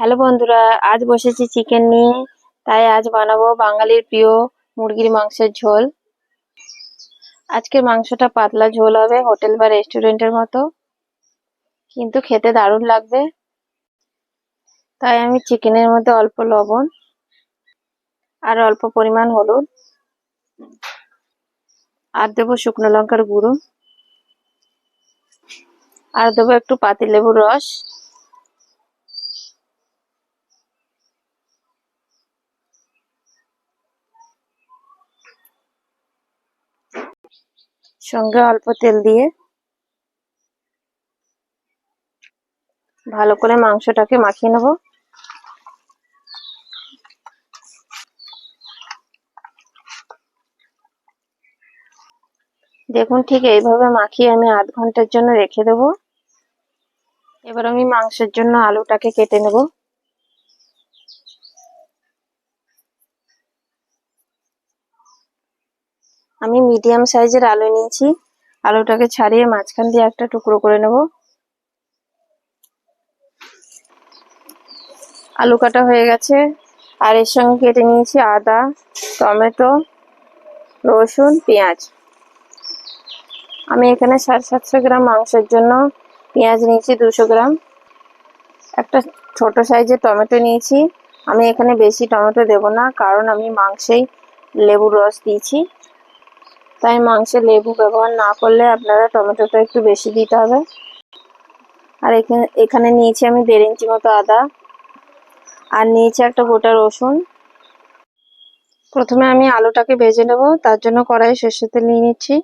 Hello বন্ধুরা, আজ বসেছি চিকেন নিয়ে, তাই আজ বানাবো বাঙালির প্রিয় মুরগির মাংসের ঝোল। আজকের মাংসটা পাতলা ঝোল হবে, হোটেল বা রেস্টুরেন্টের মতো। কিন্তু খেতে দারুণ লাগবে। তাই আমি চিকেনের মধ্যে অল্প লবণ আর অল্প পরিমাণ হলুদ। আর দেবো শুকনো লঙ্কার গুঁড়ো। আর দেবো একটু পাতিলেবুর রস। সঙ্গে অল্প তেল দিয়ে ভালো করে মাংসটাকে মাখিয়ে নেব। দেখুন ঠিক এইভাবে মাখিয়ে আমি আধ ঘণ্টার জন্য রেখে দেব। এবার আমি মাংসের জন্য আলুটাকে কেটে নেব। আমি মিডিয়াম সাইজের আলু নিয়েছি। আলুটাকে ছাড়িয়ে মাঝখান দিয়ে একটা টুকরো করে নেব। আলু কাটা হয়ে গেছে। আর এর সঙ্গে কেটে নিয়েছি আদা, টমেটো, রসুন, পেঁয়াজ। আমি এখানে সাড়ে সাতশো গ্রাম মাংসের জন্য পেঁয়াজ নিয়েছি দুশো গ্রাম। একটা ছোট সাইজের টমেটো নিয়েছি। আমি এখানে বেশি টমেটো দেব না, কারণ আমি মাংসেই লেবুর রস দিয়েছি। তাই মাংসে লেবু ব্যবহার না করলে আপনারা টমেটোটা একটু বেশি দিতে হবে। আর এখানে এখানে নিয়েছি আমি দেড় ইঞ্চি মতো আদা। আর নিয়েছি একটা গোটা রসুন। প্রথমে আমি আলুটাকে ভেজে নেব, তার জন্য কড়াই সর্ষের তেল নিয়ে নিচ্ছি।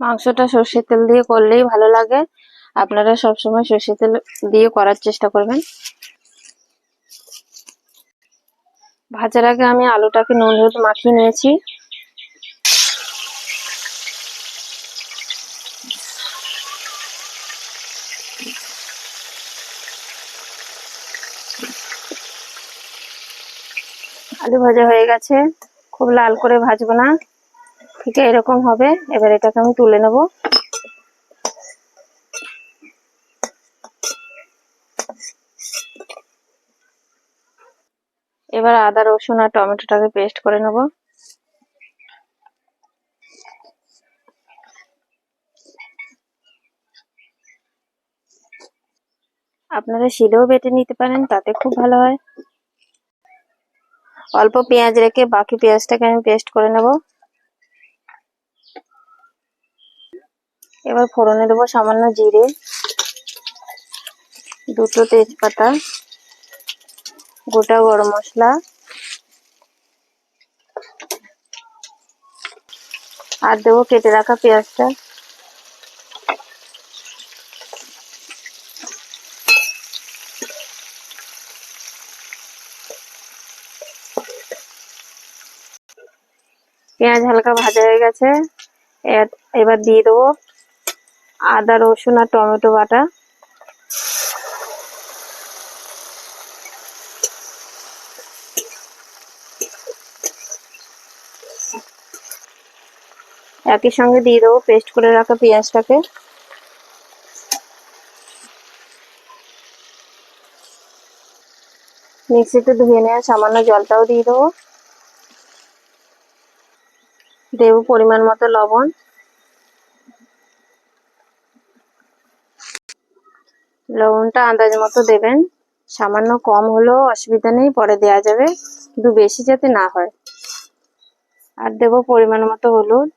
মাংসটা সর্ষের তেল দিয়ে করলেই ভালো লাগে। আপনারা সবসময় সর্ষের তেল দিয়ে করার চেষ্টা করবেন। ভাজার আগে আমি আলুটাকে নুন হলুদ মাখিয়ে নিয়েছি। আলু ভাজা হয়ে গেছে। খুব লাল করে ভাজবো না। ঠিক এরকম হবে। এবার এটাকে আমি তুলে নেব। এবার আদা, রসুন আর টমেটোটাকে পেস্ট করে নেব। আপনারা শিলেও বেটে নিতে পারেন, তাতে খুব ভালো হয়। অল্প পেঁয়াজ রেখে বাকি পেঁয়াজটাকে আমি পেস্ট করে নেব। এবার ফোড়নে দেবো সামান্য জিরে, দুটো তেজপাতা। গোটা গরম মশলা। আর দেবো কেটে রাখা পেঁয়াজটা। পেঁয়াজ হালকা ভাজা হয়ে গেছে। এবার দিয়ে দেবো আদা, রসুন আর টমেটো বাটা। একই সঙ্গে দিয়ে দেবো পেস্ট করে রাখা পেঁয়াজটাকে। মিক্সিতে ধুয়ে নেওয়া সামান্য জলটাও দিয়ে দেবো। দেব পরিমাণ মতো লবণ। লবণটা আন্দাজ মতো দেবেন। সামান্য কম হলেও অসুবিধা নেই, পরে দেয়া যাবে। কিন্তু বেশি যাতে না হয়। আর দেব পরিমাণ মতো হলুদ।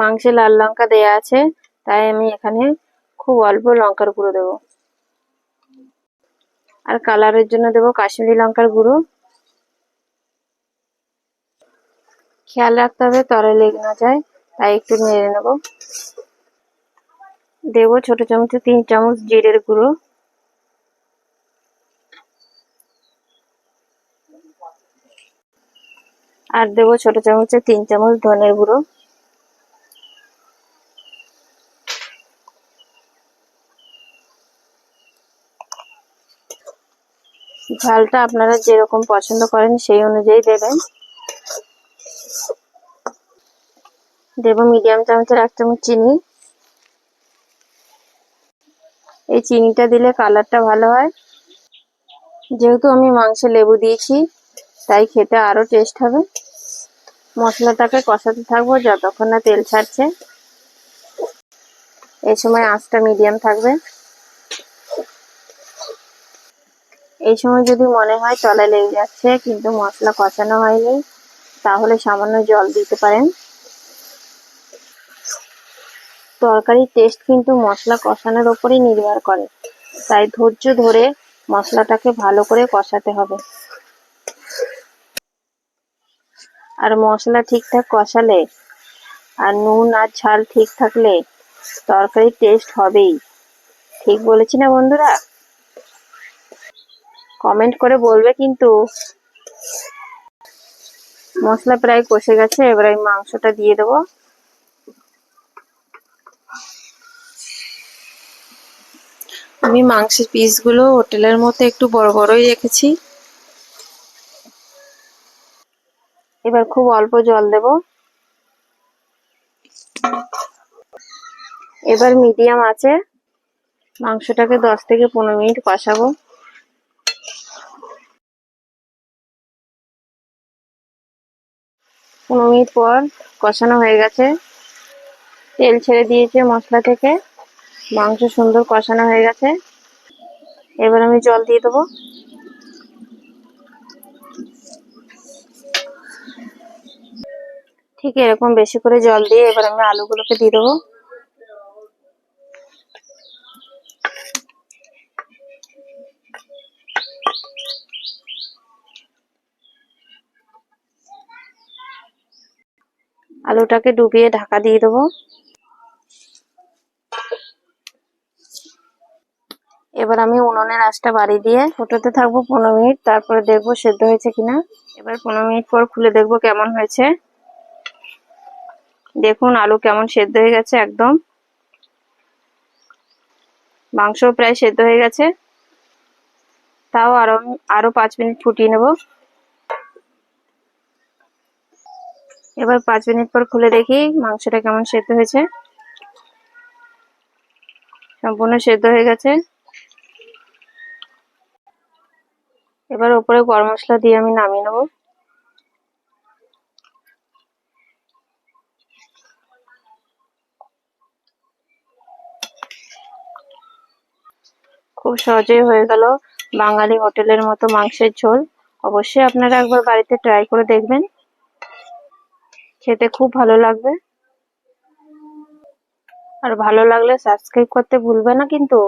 মাংসে লাল লঙ্কা দেয়া আছে, তাই আমি এখানে খুব অল্প লঙ্কার গুঁড়ো দেব। আর কালারের জন্য দেব কাশ্মীরি লঙ্কার গুঁড়ো। খেয়াল রাখতে হবে তরে লেগে না যায়, তাই একটু নেড়ে নেব। দেব ছোট চামচে, তিন চামচ জিরের গুঁড়ো। আর দেব ছোট চামচে তিন চামচ ধনের গুঁড়ো। ঝালটা আপনারা যেরকম পছন্দ করেন সেই অনুযায়ী দেবেন। দেব মিডিয়াম চামচের এক চামচ চিনি। এই চিনিটা দিলে কালারটা ভালো হয়। যেহেতু আমি মাংসে লেবু দিয়েছি, তাই খেতে আরও টেস্ট হবে। মশলাটাকে কষাতে থাকব যতক্ষণ না তেল ছাড়ছে। এই সময় আঁচটা মিডিয়াম থাকবে। এই সময় যদি মনে হয় তলায় লেগে যাচ্ছে, কিন্তু মশলা কষানো হয়নি, তাহলে সামান্য জল দিতে পারেন। তরকারির টেস্ট কিন্তু মশলা কষানোর ওপরেই নির্ভর করে, তাই ধৈর্য ধরে মশলাটাকে ভালো করে কষাতে হবে। আর মশলা ঠিকঠাক কষালে আর নুন আর ঝাল ঠিক থাকলে তরকারির টেস্ট হবেই। ঠিক বলেছি না বন্ধুরা? কমেন্ট করে বলবে কিন্তু মশলা প্রায় কষে গেছে এবার আমি মাংসটা দিয়ে দেবো। আমি মাংসের পিসগুলো হোটেলের মতো একটু বড় বড়ই রেখেছি। এবার খুব অল্প জল দেব। এবার মিডিয়াম আছে। মাংসটাকে দশ থেকে পনেরো মিনিট কষাবো। পনেরো মিনিট পর কষানো হয়ে গেছে। তেল ছেড়ে দিয়েছে মশলা থেকে। মাংস সুন্দর কষানো হয়ে গেছে। এবার আমি জল দিয়ে দেবো। ঠিক এরকম বেশি করে জল দিয়ে এবার আমি আলুগুলোকে দিয়ে দেবো। আলুটাকে ডুবিয়ে ঢাকা দিয়ে দেবো। এবার আমি উনুনের আঁচটা বাড়ি দিয়ে ফোটাতে থাকব পনেরো মিনিট, তারপরে দেখব সেদ্ধ হয়েছে কিনা। এবার পনেরো মিনিট পর খুলে দেখব কেমন হয়েছে। দেখুন আলু কেমন সেদ্ধ হয়ে গেছে একদম। মাংস প্রায় সেদ্ধ হয়ে গেছে। তাও আরও আরও পাঁচ মিনিট ফুটিয়ে নেব। এবার পাঁচ মিনিট পর খুলে দেখি মাংসটা কেমন সেদ্ধ হয়েছে। সম্পূর্ণ সেদ্ধ হয়ে গেছে। এবার ওপরে গরম মশলা দিয়ে আমি নামিয়ে নেব। খুব সহজেই হয়ে গেল বাঙালি হোটেলের মতো মাংসের ঝোল। অবশ্যই আপনারা একবার বাড়িতে ট্রাই করে দেখবেন। খেতে খুব ভালো লাগবে। আর ভালো লাগলে সাবস্ক্রাইব করতে ভুলবে না কিন্তু।